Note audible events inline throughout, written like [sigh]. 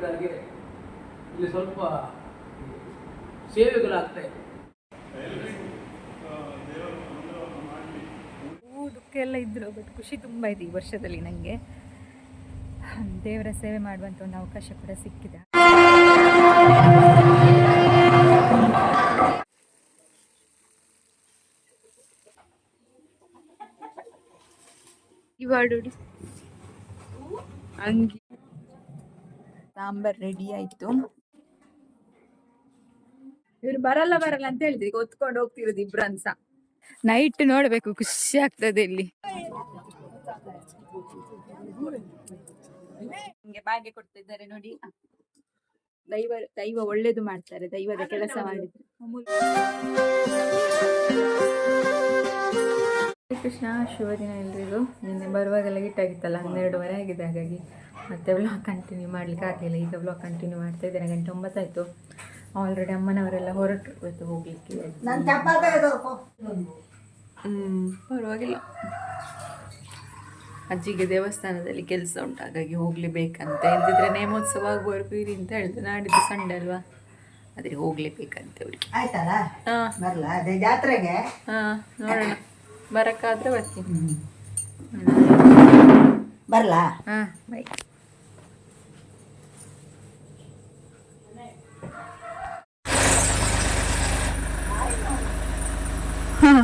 ಹೇಳಿದ ಹಾಗೆ ಇಲ್ಲಿ ಸ್ವಲ್ಪ ಸೇವೆಗಳಾಗ್ತಾ ಇದೆ. ಎಲ್ಲ ಇದ್ರು ಬಟ್ ಖುಷಿ ತುಂಬ ಇದೆ ಈ ವರ್ಷದಲ್ಲಿ ನನಗೆ ದೇವರ ಸೇವೆ ಮಾಡುವಂಥ ಒಂದು ಅವಕಾಶ ಕೂಡ ಸಿಕ್ಕಿದೆ. ಇವಾಡು ಅಂಗಿ. ಸಾಂಬಾರ್ ರೆಡಿ ಆಯ್ತು. ಇವ್ರು ಬರಲ್ಲ ಬರಲ್ಲ ಅಂತ ಹೇಳಿದ್ರು. ಈಗ ಒತ್ಕೊಂಡು ಹೋಗ್ತಿರೋದು ಇಬ್ರು ಅನ್ಸ ನೈಟ್ ನೋಡ್ಬೇಕು ಖುಷಿ ಆಗ್ತದೆ ಇಲ್ಲಿ. ನಿಮ್ಗೆ ಕೊಡ್ತಾ ಕೊಡ್ತಿದ್ದಾರೆ ನೋಡಿ. ದೈವ ದೈವ ಒಳ್ಳೇದು ಮಾಡ್ತಾರೆ ದೈವದ ಕೆಲಸ ಮಾಡಿದ್ರು. ಕೃಷ್ಣ ಶುಭ ದಿನ ಎಲ್ರಿಗೂ. ನಿನ್ನೆ ಬರುವಾಗೆಲ್ಲ ಆಗಿತ್ತಲ್ಲ ಹನ್ನೆರಡುವರೆ ಆಗಿದೆ ಹಾಗಾಗಿ. ಮತ್ತೆ ವ್ಲಾಗ್ ಕಂಟಿನ್ಯೂ ಮಾಡ್ಲಿಕ್ಕೆ ಆಗಲಿಲ್ಲ. ಈಗ ವ್ಲಾಗ್ ಕಂಟಿನ್ಯೂ ಮಾಡ್ತಾ ಇದ್ದೇನೆ. ಗಂಟೆ ಒಂಬತ್ತಾಯ್ತು ಆಲ್ರೆಡಿ ಅಮ್ಮನವರೆಲ್ಲ ಹೊರಟು ಇವತ್ತು ಹೋಗ್ಲಿಕ್ಕೆ. ಹ್ಮ್ ಪರವಾಗಿಲ್ಲ. ಅಜ್ಜಿಗೆ ದೇವಸ್ಥಾನದಲ್ಲಿ ಕೆಲಸ ಉಂಟು. ಹಾಗಾಗಿ ಹೋಗ್ಲೇಬೇಕಂತ. ಇಲ್ದಿದ್ರೆ ನೇಮೋತ್ಸವ ಆಗುವವರೆಗೂ ಇರಿ ಅಂತ ಹೇಳಿದ್ರು ನಾಡಿದ್ದು ಸಂಡೆ ಅಲ್ವಾ? ಆದ್ರೆ ಹೋಗ್ಲೇಬೇಕಂತ ಅವ್ರಿಗೆ. ಹಾ. ಅದೇ ಜಾತ್ರೆಗೆ? ಹಾ ನೋಡೋಣ. ಬರಕ್ಕಾದ್ರೆ ಬರ್ತೀನಿ. ಬರಲಾ? ಹಾ ಬೈ ಚಿನ್ನ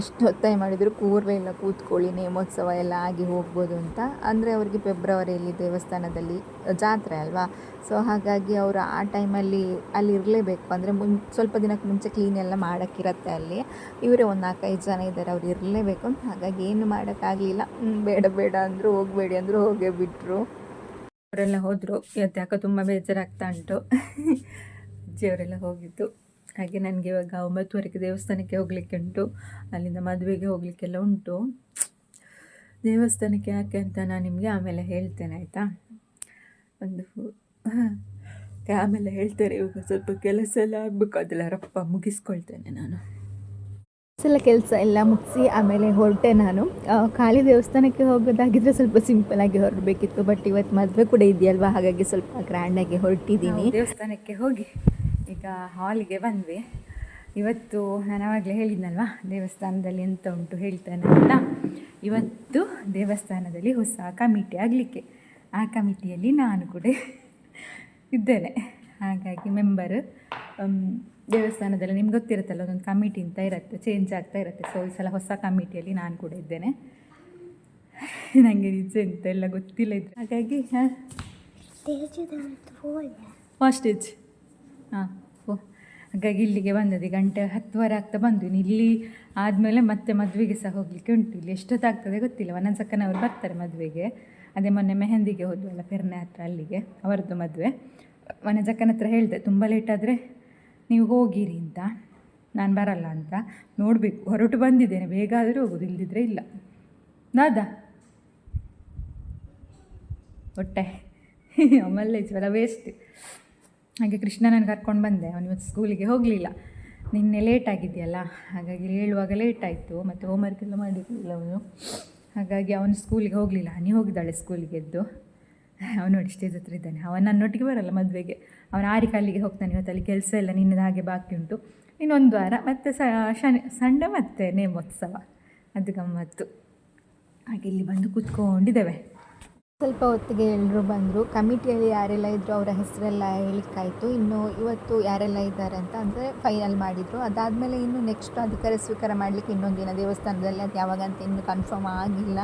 ಎಷ್ಟು ಒತ್ತಾಯ ಮಾಡಿದ್ರು, ಕೂರ್ವೇ ಇಲ್ಲ ಕೂತ್ಕೊಳ್ಳಿ, ನೇಮೋತ್ಸವ ಎಲ್ಲ ಆಗಿ ಹೋಗ್ಬೋದು ಅಂತ. ಅಂದರೆ ಅವರಿಗೆ ಫೆಬ್ರವರಿಯಲ್ಲಿ ದೇವಸ್ಥಾನದಲ್ಲಿ ಜಾತ್ರೆ ಅಲ್ವಾ? ಸೊ ಹಾಗಾಗಿ ಅವರು ಆ ಟೈಮಲ್ಲಿ ಅಲ್ಲಿ ಇರಲೇಬೇಕು. ಅಂದರೆ ಮುನ್, ಸ್ವಲ್ಪ ದಿನಕ್ಕೆ ಮುಂಚೆ ಕ್ಲೀನ್ ಎಲ್ಲ ಮಾಡೋಕ್ಕಿರತ್ತೆ ಅಲ್ಲಿ. ಇವರೇ ಒಂದು ನಾಲ್ಕೈದು ಜನ ಇದ್ದಾರೆ ಅವ್ರು ಇರಲೇಬೇಕು. ಹಾಗಾಗಿ ಏನು ಮಾಡೋಕ್ಕಾಗಲಿಲ್ಲ. ಬೇಡ ಬೇಡ ಅಂದರು ಹೋಗಬೇಡಿ ಅಂದರು ಹೋಗೇ ಬಿಟ್ಟರು ಅವರೆಲ್ಲ ಹೋದರು. ಇವತ್ತು ಯಾಕೋ ತುಂಬ ಬೇಜಾರಾಗ್ತಾ ಉಂಟು. ಅಜ್ಜಿಯವರೆಲ್ಲ ಹೋಗಿದ್ದು. ಹಾಗೆ ನನಗೆ ಇವಾಗ ಒಂಬತ್ತುವರೆಗೆ ದೇವಸ್ಥಾನಕ್ಕೆ ಹೋಗಲಿಕ್ಕೆ ಉಂಟು. ಅಲ್ಲಿಂದ ಮದುವೆಗೆ ಹೋಗಲಿಕ್ಕೆಲ್ಲ ಉಂಟು. ದೇವಸ್ಥಾನಕ್ಕೆ ಯಾಕೆ ಅಂತ ನಾನು ನಿಮಗೆ ಆಮೇಲೆ ಹೇಳ್ತೇನೆ, ಆಯಿತಾ? ಒಂದು ಆಮೇಲೆ ಹೇಳ್ತಾರೆ ಇವಾಗ ಸ್ವಲ್ಪ ಕೆಲಸ ಎಲ್ಲ ಆಗಬೇಕು. ಅದೆಲ್ಲ ರಪ್ಪ ಮುಗಿಸ್ಕೊಳ್ತೇನೆ ನಾನು. ಸಲ ಕೆಲಸ ಎಲ್ಲ ಮುಗಿಸಿ ಆಮೇಲೆ ಹೊರಟೆ ನಾನು. ಖಾಲಿ ದೇವಸ್ಥಾನಕ್ಕೆ ಹೋಗೋದಾಗಿದ್ರೆ ಸ್ವಲ್ಪ ಸಿಂಪಲ್ ಆಗಿ ಹೊರಡಬೇಕಿತ್ತು ಬಟ್ ಇವತ್ತು ಮದುವೆ ಕೂಡ ಇದೆಯಲ್ವಾ? ಹಾಗಾಗಿ ಸ್ವಲ್ಪ ಗ್ರ್ಯಾಂಡಾಗಿ ಹೊರಟಿದ್ದೀನಿ ದೇವಸ್ಥಾನಕ್ಕೆ ಹೋಗಿ ಈಗ ಹಾಲಿಗೆ ಬಂದ್ವಿ. ಇವತ್ತು ನಾನು ಆವಾಗಲೇ ಹೇಳಿದ್ನಲ್ವಾ, ದೇವಸ್ಥಾನದಲ್ಲಿ ಎಂತ ಉಂಟು ಹೇಳ್ತೇನೆ ಅಂತ. ಇವತ್ತು ದೇವಸ್ಥಾನದಲ್ಲಿ ಹೊಸ ಕಮಿಟಿ ಆಗಲಿಕ್ಕೆ. ಆ ಕಮಿಟಿಯಲ್ಲಿ ನಾನು ಕೂಡ ಇದ್ದೇನೆ. ಹಾಗಾಗಿ ಮೆಂಬರ್ ದೇವಸ್ಥಾನದಲ್ಲಿ ನಿಮ್ಗೆ ಗೊತ್ತಿರುತ್ತಲ್ಲ ಒಂದೊಂದು ಕಮಿಟಿ ಅಂತ ಇರುತ್ತೆ ಚೇಂಜ್ ಆಗ್ತಾ ಇರುತ್ತೆ. ಸೊ ಈ ಸಲ ಹೊಸ ಕಮಿಟಿಯಲ್ಲಿ ನಾನು ಕೂಡ ಇದ್ದೇನೆ. ನನಗೆ ನಿಜ ಎಂತ ಎಲ್ಲ ಗೊತ್ತಿಲ್ಲ ಇದ್ರೆ. ಹಾಗಾಗಿ ಫಸ್ಟ್ ಏಜ್ ಹಾಂ ಹಾಗಾಗಿ ಇಲ್ಲಿಗೆ ಬಂದದ್ದು ಗಂಟೆ ಹತ್ತುವರೆ ಆಗ್ತಾ ಬಂದು ಇಲ್ಲಿ ಆದಮೇಲೆ ಮತ್ತೆ ಮದುವೆಗೆ ಸಹ ಹೋಗಲಿಕ್ಕೆ ಉಂಟು. ಇಲ್ಲಿ ಎಷ್ಟೊತ್ತಾಗ್ತದೆ ಗೊತ್ತಿಲ್ಲ. ಒಂದೊಂದು ಸಕ್ಕನವರು ಬರ್ತಾರೆ ಮದುವೆಗೆ. ಅದೇ ಮೊನ್ನೆ ಮೆಹಂದಿಗೆ ಹೋದ್ವಲ್ಲ, ಪೆರ್ನೆ ಹತ್ರ ಅಲ್ಲಿಗೆ, ಅವರದ್ದು ಮದುವೆ. ಮನೆ ಜಕ್ಕನ ಹತ್ರ ಹೇಳಿದೆ, ತುಂಬ ಲೇಟ್ ಆದರೆ ನೀವು ಹೋಗಿರಿ ಅಂತ. ನಾನು ಬರಲ್ಲ ಅಂತ. ನೋಡಬೇಕು. ಹೊರಟು ಬಂದಿದ್ದೇನೆ. ಬೇಗ ಆದರೆ ಹೋಗೋದು ಇಲ್ಲದಿದ್ದರೆ ಇಲ್ಲ. ನಾದ? ಒಟ್ಟೆ ಆಮೇಲೆ ಜ್ವರ ವೇಸ್ಟ್ ಹಾಗೆ ಕೃಷ್ಣನನ್ನು ಕರ್ಕೊಂಡು ಬಂದೆ. ಅವನು ಇವತ್ತು ಸ್ಕೂಲಿಗೆ ಹೋಗಲಿಲ್ಲ. ನಿನ್ನೆ ಲೇಟ್ ಆಗಿದೆಯಲ್ಲ? ಹಾಗಾಗಿ ಹೇಳುವಾಗ ಲೇಟ್ ಆಯಿತು. ಮತ್ತು ಹೋಮ್ವರ್ಕ್ ಎಲ್ಲ ಮಾಡಿರಲಿಲ್ಲ ಅವನು. ಹಾಗಾಗಿ ಅವನು ಸ್ಕೂಲಿಗೆ ಹೋಗಲಿಲ್ಲ. ನೀ ಹೋಗಿದ್ದಾಳೆ ಸ್ಕೂಲಿಗೆ ಎದ್ದು. ಅವನು ನೋಡಿ, ಸ್ಟೇಜ್ ಹತ್ರ ಇದ್ದಾನೆ. ಅವನು ನನ್ನೊಟ್ಟಿಗೆ ಬರಲ್ಲ ಮದುವೆಗೆ. ಅವನು ಆರಿ ಅಲ್ಲಿಗೆ ಹೋಗ್ತಾನೆ ಇವತ್ತಲ್ಲಿ ಕೆಲಸ ಎಲ್ಲ ನಿನ್ನದು ಹಾಗೆ ಬಾಕಿ ಉಂಟು. ಇನ್ನೊಂದು ವಾರ ಮತ್ತು ಸ ಶನಿ ಸಂಡೆ ಮತ್ತೆ ನೇಮೋತ್ಸವ. ಅದು ಗಮ್ಮತ್ತು. ಹಾಗೆ ಇಲ್ಲಿ ಬಂದು ಕೂತ್ಕೊಂಡಿದ್ದೇವೆ. ಸ್ವಲ್ಪ ಹೊತ್ತಿಗೆ ಎಲ್ಲರೂ ಬಂದರು. ಕಮಿಟಿಯಲ್ಲಿ ಯಾರೆಲ್ಲ ಇದ್ದರು ಅವರ ಹೆಸರೆಲ್ಲ ಹೇಳಿಕ್ಕಾಯಿತು. ಇನ್ನು ಇವತ್ತು ಯಾರೆಲ್ಲ ಇದ್ದಾರೆ ಅಂತ ಅಂದರೆ ಫೈನಲ್ ಮಾಡಿದರು. ಅದಾದಮೇಲೆ ಇನ್ನು ನೆಕ್ಸ್ಟ್ ಅಧಿಕಾರ ಸ್ವೀಕಾರ ಮಾಡಲಿಕ್ಕೆ ಇನ್ನೊಂದು ದಿನ ದೇವಸ್ಥಾನದಲ್ಲಿ. ಅದು ಯಾವಾಗ ಅಂತ ಇನ್ನೂ ಕನ್ಫರ್ಮ್ ಆಗಿಲ್ಲ.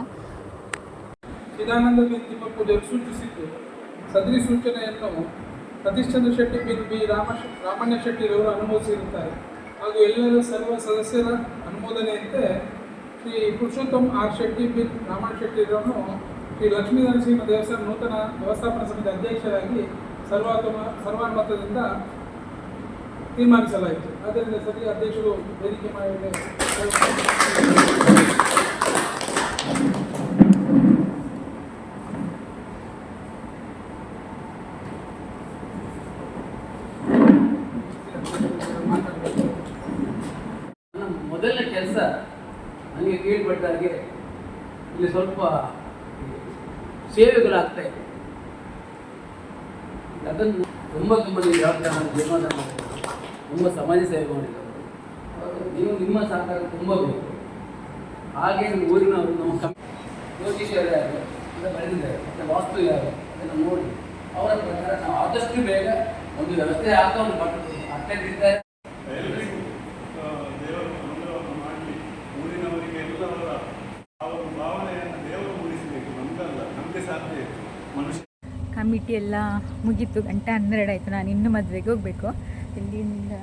ಸದರಿ ಸೂಚನೆಯನ್ನು ಸತೀಶ್ಚಂದ್ರ ಶೆಟ್ಟಿ ಬಿನ್ ಬಿ ರಾಮ ರಾಮಣ್ಯ ಶೆಟ್ಟಿರವರು ಅನುಮೋದಿಸಿರುತ್ತಾರೆ. ಹಾಗೂ ಎಲ್ಲರ ಸರ್ವ ಸದಸ್ಯರ ಅನುಮೋದನೆಯಂತೆ ಶ್ರೀ ಪುರುಷೋತ್ತಮ್ ಆರ್ ಶೆಟ್ಟಿ ಬಿ ರಾಮಣ್ಣ ಶೆಟ್ಟಿರವರನ್ನು ಶ್ರೀ ಲಕ್ಷ್ಮೀ ನರಸಿಂಹ ದೇವಸ್ಥಾನ ನೂತನ ವ್ಯವಸ್ಥಾಪನಾ ಸಮಿತಿ ಅಧ್ಯಕ್ಷರಾಗಿ ಸರ್ವಾತಮ ಸರ್ವಾನುಮತದಿಂದ ತೀರ್ಮಾನಿಸಲಾಯಿತು. ಆದ್ದರಿಂದ ಸರಿ ಅಧ್ಯಕ್ಷರು ವೇದಿಕೆ ಮಾಡಿ ನನ್ನ ಮೊದಲನೇ ಕೆಲಸ ನನಗೆ ಕೇಳ್ಪಟ್ಟ ಹಾಗೆ ಇಲ್ಲಿ ಸ್ವಲ್ಪ ಸೇವೆಗಳಾಗ್ತಾ ಇದೆ. ಅದನ್ನು ತುಂಬ ತುಂಬ ನೀವು ಜವಾಬ್ದಾರಿ ಜೀವನ ತುಂಬ ಸಮಾಜ ಸೇವೆ ಮಾಡಿದ್ದಾರೆ ನೀವು ನಿಮ್ಮ ಸಹಕಾರ ತುಂಬ ಬೇಕು. ಹಾಗೆ ಊರಿನವರು ನಮ್ಮ ಕಮ್ ಜ್ಯೋತಿಷ್ಯರು ಯಾರು ಅಂತ ಬರೆದಿದ್ದಾರೆ ಮತ್ತು ವಾಸ್ತು ಯಾರು ಅದನ್ನು ನೋಡಿ. ಅವರ ಪ್ರಕಾರ ನಾವು ಆದಷ್ಟು ಬೇಗ ಒಂದು ವ್ಯವಸ್ಥೆ ಹಾಕೊಂಡು ಅತ್ಯಂತ ಆ, ಕಮಿಟಿ ಎಲ್ಲ ಮುಗೀತು ಗಂಟೆ ಹನ್ನೆರಡು ಆಯಿತು. ನಾನು ಇನ್ನೂ ಮದುವೆಗೆ ಹೋಗಬೇಕು. ಇಲ್ಲಿಂದ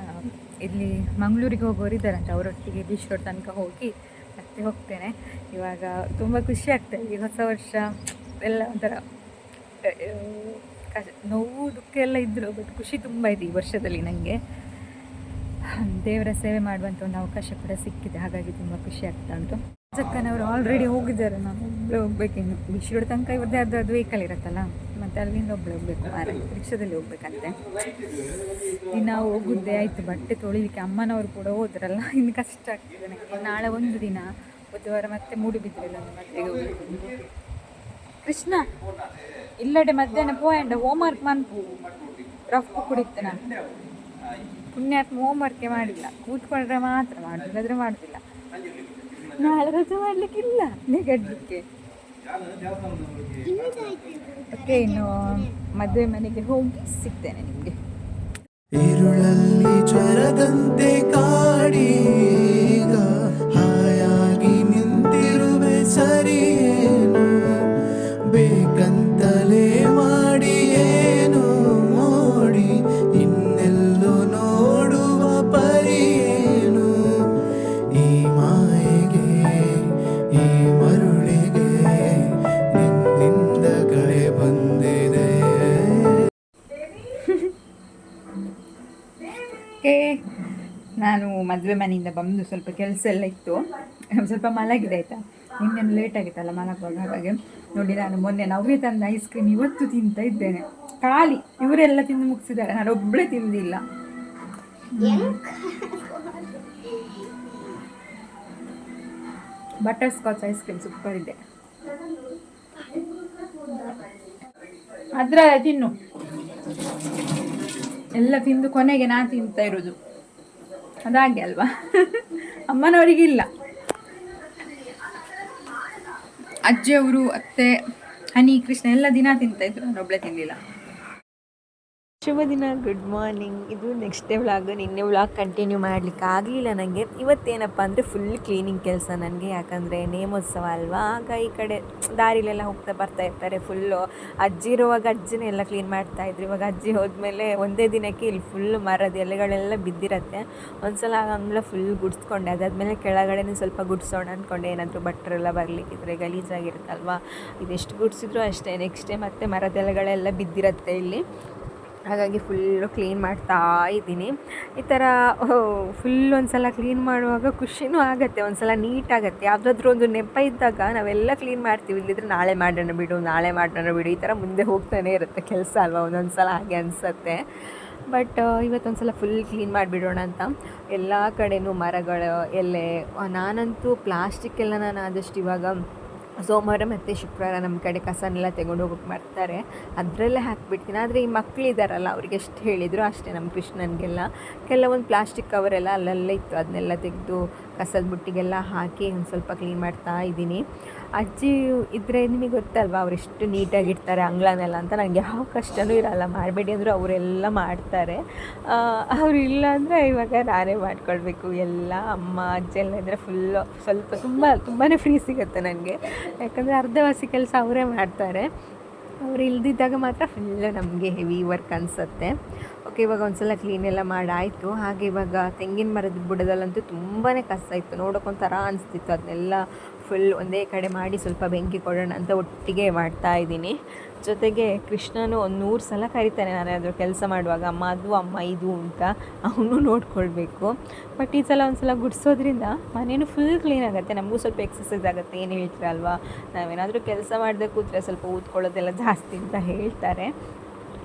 ಇಲ್ಲಿ ಮಂಗಳೂರಿಗೆ ಹೋಗೋರು ಇದ್ದಾರಂತೆ. ಅವರೊಟ್ಟಿಗೆ ಬೀಚ್ ರೋಡ್ ತನಕ ಹೋಗಿ ಮತ್ತೆ ಹೋಗ್ತೇನೆ. ಇವಾಗ ತುಂಬ ಖುಷಿ ಆಗ್ತದೆ ಈ ಹೊಸ ವರ್ಷ ಎಲ್ಲ ಒಂಥರ ಕಷ್ಟ ನೋವು, ದುಃಖ ಎಲ್ಲ ಇದ್ದರು ಬಟ್ ಖುಷಿ ತುಂಬ ಇದೆ ಈ ವರ್ಷದಲ್ಲಿ ನನಗೆ ದೇವರ ಸೇವೆ ಮಾಡುವಂಥ ಒಂದು ಅವಕಾಶ ಕೂಡ ಸಿಕ್ಕಿದೆ. ಹಾಗಾಗಿ ತುಂಬ ಖುಷಿ ಆಗ್ತಾ ಉಂಟು. ಚಕ್ಕನವರು ಆಲ್ರೆಡಿ ಹೋಗಿದ್ದಾರೆ ನಾನು ಒಬ್ಬಳೇ ಹೋಗ್ಬೇಕೇನು? ಬಿಸಿಡೋ ತನಕ ಇವ್ರದ್ದೇ ಅದು ಅದು ವೆಹಿಕಲ್ ಇರುತ್ತಲ್ಲ? ಮತ್ತೆ ಅಲ್ಲಿಂದ ಒಬ್ಳು ಹೋಗ್ಬೇಕು. ಮಾರ ರಿಕ್ಷಾದಲ್ಲಿ ಹೋಗ್ಬೇಕಂತೆ ಇನ್ನು ನಾವು ಹೋಗುದೇ ಆಯಿತು. ಬಟ್ಟೆ ತೊಳಿಲಿಕ್ಕೆ ಅಮ್ಮನವರು ಕೂಡ ಹೋದ್ರಲ್ಲ. ಇನ್ನು ಕಷ್ಟ ಆಗ್ತದೆ ನನಗೆ ನಾಳೆ ಒಂದು ದಿನ, ಬುಧವಾರ ಮತ್ತೆ ಮೂಡುಬಿದ್ರೆಲ್ಲ ಒಂದು ಮದುವೆಗೆ ಹೋಗ್ಬೇಕು. ಕೃಷ್ಣ, ಇಲ್ಲಡೆ ಮಧ್ಯಾಹ್ನ ಪೋಯಂಡ ಹೋಮ್ವರ್ಕ್ ಮನ್ಪು ರಫ್ ನಾನು. ಪುಣ್ಯಾತ್ಮ ಹೋಮ್ವರ್ಕೇ ಮಾಡಿಲ್ಲ. ಕೂತ್ಕೊಂಡ್ರೆ ಮಾತ್ರ ಮಾಡಿಲ್ಲ ಆದರೆ ಮಾಡುದಿಲ್ಲ. ನಾಳೆ ರಜೆ ಮಾಡಲಿಕ್ಕಿಲ್ಲ. ನೆಗಡ್ಲಿಕ್ಕೆ. ಓಕೆ ಇನ್ನು ಮದುವೆ ಮನೆಗೆ ಹೋಗಿ ಸಿಗ್ತೇನೆ ನಿಮಗೆ. ಈರುಳಲ್ಲಿ ಜ್ವರದಂತೆ ಕಾಡಿ ಮದುವೆ ಮನೆಯಿಂದ ಬಂದು ಸ್ವಲ್ಪ ಕೆಲಸ ಎಲ್ಲ ಇತ್ತು. [laughs] ಸ್ವಲ್ಪ ಮಲಗಿದೆ ಆಯಿತಾ? ನಿನ್ನೆ ಲೇಟ್ ಆಗಿತ್ತಲ್ಲ ಮಲಗುವಾಗ, ಹಾಗಾಗಿ ನೋಡಿ ನಾನು ಮೊನ್ನೆ ನವ್ಯ ತಂದ ಐಸ್ ಕ್ರೀಮ್ ಇವತ್ತು ತಿಂತ ಇದ್ದೇನೆ. ಖಾಲಿ, ಇವರೆಲ್ಲ ತಿಂದು ಮುಗಿಸಿದ್ದಾರೆ. ನಾನು ಒಬ್ಬಳೇ ತಿಂದಿಲ್ಲ. Butterscotch ice cream super ಇದೆ. ಅದ್ರ ತಿನ್ನು. ಎಲ್ಲ ತಿಂದು ಕೊನೆಗೆ ನಾನು ತಿಂತಾ ಇರೋದು. ಅದಾಗೆ ಅಲ್ವಾ? ಅಮ್ಮನವರಿಗಿಲ್ಲ. ಅಜ್ಜಿಯವರು ಅತ್ತೆ ಹನಿ ಕೃಷ್ಣ ಎಲ್ಲ ದಿನ ತಿಂತಾಯಿದ್ರು ನಾನು ತಿನ್ನಲಿಲ್ಲ ಶುಭ ದಿನ ಗುಡ್ ಮಾರ್ನಿಂಗ್ ಇದು ನೆಕ್ಸ್ಟ್ ಡೇ ವ್ಲಾಗ್ ನಿನ್ನೆ ವ್ಲಾಗ್ ಕಂಟಿನ್ಯೂ ಮಾಡಲಿಕ್ಕೆ ಆಗಲಿಲ್ಲ ನನಗೆ ಇವತ್ತೇನಪ್ಪ ಅಂದರೆ ಫುಲ್ ಕ್ಲೀನಿಂಗ್ ಕೆಲಸ ನನಗೆ. ಯಾಕಂದರೆ ನೇಮೋತ್ಸವ ಅಲ್ವಾ? ಆಗ ಈ ಕಡೆ ದಾರಿಲೆಲ್ಲ ಹೋಗ್ತಾ ಬರ್ತಾ ಇರ್ತಾರೆ ಫುಲ್ಲು ಅಜ್ಜಿ ಇರುವಾಗ ಅಜ್ಜಿನೇ ಎಲ್ಲ ಕ್ಲೀನ್ ಮಾಡ್ತಾ ಇದ್ರು. ಇವಾಗ ಅಜ್ಜಿ ಹೋದ್ಮೇಲೆ ಒಂದೇ ದಿನಕ್ಕೆ ಇಲ್ಲಿ ಫುಲ್ ಮರದ ಎಲೆಗಳೆಲ್ಲ ಬಿದ್ದಿರತ್ತೆ. ಒಂದ್ಸಲ ಹಂಗೆಲ್ಲ ಫುಲ್ ಗುಡ್ಸ್ಕೊಂಡೆ. ಅದಾದಮೇಲೆ ಕೆಳಗಡೆನೇ ಸ್ವಲ್ಪ ಗುಡ್ಸೋಣ ಅಂದ್ಕೊಂಡೆ ಏನಾದರೂ ಭಟ್ರೆಲ್ಲ ಬರಲಿಕ್ಕಿದ್ರೆ ಗಲೀಜಾಗಿರುತ್ತಲ್ವಾ? ಇದೆಷ್ಟು ಗುಡ್ಸಿದ್ರು ಅಷ್ಟೇ. ನೆಕ್ಸ್ಟ್ ಡೇ ಮತ್ತೆ ಮರದ ಎಲೆಗಳೆಲ್ಲ ಬಿದ್ದಿರತ್ತೆ ಇಲ್ಲಿ. ಹಾಗಾಗಿ ಫುಲ್ಲು ಕ್ಲೀನ್ ಮಾಡ್ತಾ ಇದ್ದೀನಿ. ಈ ಥರ ಫುಲ್ ಒಂದು ಸಲ ಕ್ಲೀನ್ ಮಾಡುವಾಗ ಖುಷಿನೂ ಆಗುತ್ತೆ ಒಂದು ಸಲ ನೀಟಾಗುತ್ತೆ ಯಾವುದಾದ್ರೂ ಒಂದು ನೆಪ ಇದ್ದಾಗ ನಾವೆಲ್ಲ ಕ್ಲೀನ್ ಮಾಡ್ತೀವಿ. ಇಲ್ಲಿದ್ರೆ ನಾಳೆ ಮಾಡೋಣ ಬಿಡು, ನಾಳೆ ಮಾಡೋಣ ಬಿಡು. ಈ ಥರ ಮುಂದೆ ಹೋಗ್ತಾನೆ ಇರುತ್ತೆ ಕೆಲಸ ಅಲ್ವಾ? ಒಂದೊಂದು ಸಲ ಹಾಗೆ ಅನಿಸುತ್ತೆ. ಬಟ್ ಇವತ್ತೊಂದು ಸಲ ಫುಲ್ ಕ್ಲೀನ್ ಮಾಡಿಬಿಡೋಣ ಅಂತ. ಎಲ್ಲ ಕಡೆಯೂ ಮರಗಳು, ಎಲೆ, ನಾನಂತೂ ಪ್ಲಾಸ್ಟಿಕ್ ಎಲ್ಲ ನಾನು ಆದಷ್ಟು ಇವಾಗ ಸೋಮವಾರ ಮತ್ತು ಶುಕ್ರವಾರ ನಮ್ಮ ಕಡೆ ಕಸನೆಲ್ಲ ತೆಗೊಂಡು ಹೋಗೋಕೆ ಮಾಡ್ತಾರೆ. ಅದರಲ್ಲೇ ಹಾಕಿಬಿಡ್ತೀನಿ. ಆದರೆ ಈ ಮಕ್ಕಳಿದಾರಲ್ಲ ಅವ್ರಿಗೆ ಎಷ್ಟು ಹೇಳಿದ್ರು ಅಷ್ಟೇ ನಮ್ಮ ಕೃಷ್ಣನಿಗೆಲ್ಲ. ಕೆಲವೊಂದು ಪ್ಲಾಸ್ಟಿಕ್ ಕವರೆಲ್ಲ ಅಲ್ಲಲ್ಲೇ ಇತ್ತು. ಅದನ್ನೆಲ್ಲ ತೆಗೆದು ಕಸದ ಬುಟ್ಟಿಗೆಲ್ಲ ಹಾಕಿ ಒಂದು ಸ್ವಲ್ಪ ಕ್ಲೀನ್ ಮಾಡ್ತಾ ಇದ್ದೀನಿ. ಅಜ್ಜಿ ಇದ್ದರೆ ನಿಮಗೆ ಗೊತ್ತಲ್ವಾ, ಅವ್ರು ಎಷ್ಟು ನೀಟಾಗಿಡ್ತಾರೆ ಅಂಗ್ಳನೆಲ್ಲ ಅಂತ. ನನಗೆ ಯಾವ ಕಷ್ಟನೂ ಇರಲ್ಲ. ಮಾಡಬೇಡಿ ಅಂದರೂ ಅವರೆಲ್ಲ ಮಾಡ್ತಾರೆ. ಅವರು ಇಲ್ಲ ಅಂದರೆ ಇವಾಗ ನಾನೇ ಮಾಡ್ಕೊಳ್ಬೇಕು. ಎಲ್ಲ ಅಮ್ಮ, ಅಜ್ಜಿ ಎಲ್ಲ ಇದ್ದರೆ ಫುಲ್ಲು ಸ್ವಲ್ಪ ತುಂಬ ತುಂಬಾ ಫ್ರೀ ಸಿಗುತ್ತೆ ನನಗೆ ಯಾಕಂದರೆ ಅರ್ಧವಾಸಿ ಕೆಲಸ ಅವರೇ ಮಾಡ್ತಾರೆ. ಅವ್ರು ಇಲ್ದಿದ್ದಾಗ ಮಾತ್ರ ಫುಲ್ಲು ನಮಗೆ ಹೆವಿ ವರ್ಕ್ ಅನಿಸುತ್ತೆ. ಓಕೆ ಇವಾಗ ಒಂದ್ಸಲ ಕ್ಲೀನ್ ಎಲ್ಲ ಮಾಡಾಯಿತು. ಹಾಗೆ ಇವಾಗ ತೆಂಗಿನ ಮರದ ಬುಡದಲ್ಲಂತೂ ತುಂಬಾ ಕಸ ಇತ್ತು ನೋಡೋಕೊಂಥರ ಅನಿಸ್ತಿತ್ತು. ಅದನ್ನೆಲ್ಲ ಫುಲ್ ಒಂದೇ ಕಡೆ ಮಾಡಿ ಸ್ವಲ್ಪ ಬೆಂಕಿ ಕೊಡೋಣ ಅಂತ ಒಟ್ಟಿಗೆ ಮಾಡ್ತಾ ಇದ್ದೀನಿ. ಜೊತೆಗೆ ಕೃಷ್ಣನು ಒಂದು ನೂರು ಸಲ ಕರಿತಾನೆ ನಾನು ಅದ್ರ ಕೆಲಸ ಮಾಡುವಾಗ, ಅಮ್ಮ, ಅದು ಅಮ್ಮ, ಇದು ಅಂತ ಅವನು ನೋಡ್ಕೊಳ್ಬೇಕು. ಬಟ್ ಈ ಸಲ ಒಂದು ಸಲ ಗುಡಿಸೋದ್ರಿಂದ ಮನೇನು ಫುಲ್ ಕ್ಲೀನ್ ಆಗುತ್ತೆ. ನಮಗೂ ಸ್ವಲ್ಪ ಎಕ್ಸಸೈಸ್ ಆಗುತ್ತೆ. ಏನು ಹೇಳ್ತೀರಲ್ವಾ? ನಾವೇನಾದರೂ ಕೆಲಸ ಮಾಡದೆ ಕೂತ್ರೆ ಸ್ವಲ್ಪ ಊದ್ಕೊಳ್ಳೋದೆಲ್ಲ ಜಾಸ್ತಿ ಅಂತ ಹೇಳ್ತಾರೆ.